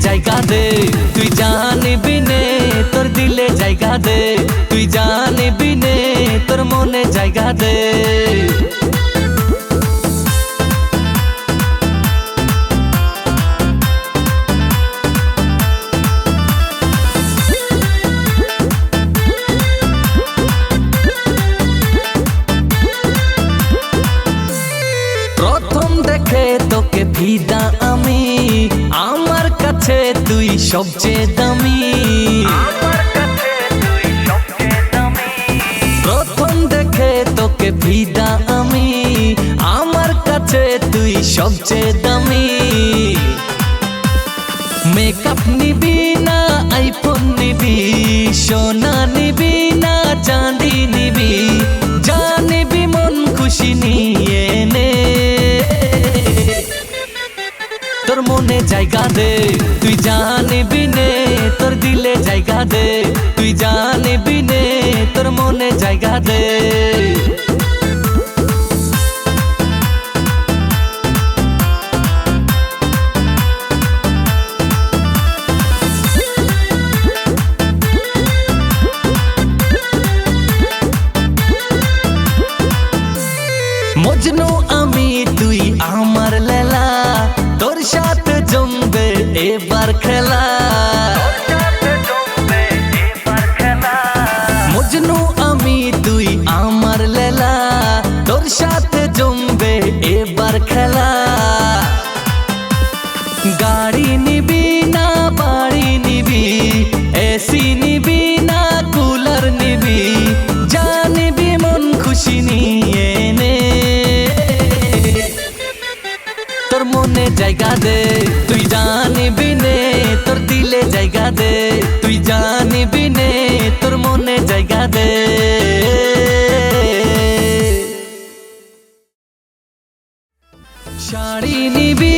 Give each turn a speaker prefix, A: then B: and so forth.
A: জায়গা দে। তুই জানিবি নে, তোর দিলে জায়গা দে। তুই জানিবি নে, তোর মনে জায়গা দে। প্রথম দেখে তোকে ভিদা আমি। আমার কাছে তুই সবচেয়ে দামি। প্রথম দেখে তোকে ভিদা আমি। আমার কাছে তুই সবচেয়ে দামি। মেকআপ নিবি না আইফোন নিবি সোনা নিবি। জায়গা দে। তুই জানিবি নে, তোর দিলে জায়গা দে। তুই জানিবি নে, তোর মনে জায়গা দে। মজনু আমি খেলা। মজনু, আমি তুই আমার লেলা। তোর সাথে জমবে এবার খেলা। গাড়ি নিবি না, বাড়ি নিবি, এসি নিবি না, কুলার নিবি। মনে জায়গা দে। তুই জানিবি নে, তোর দিলে জায়গা দে। তুই জানিবি নে, তোর মনে জায়গা দে। শাড়ি নিবি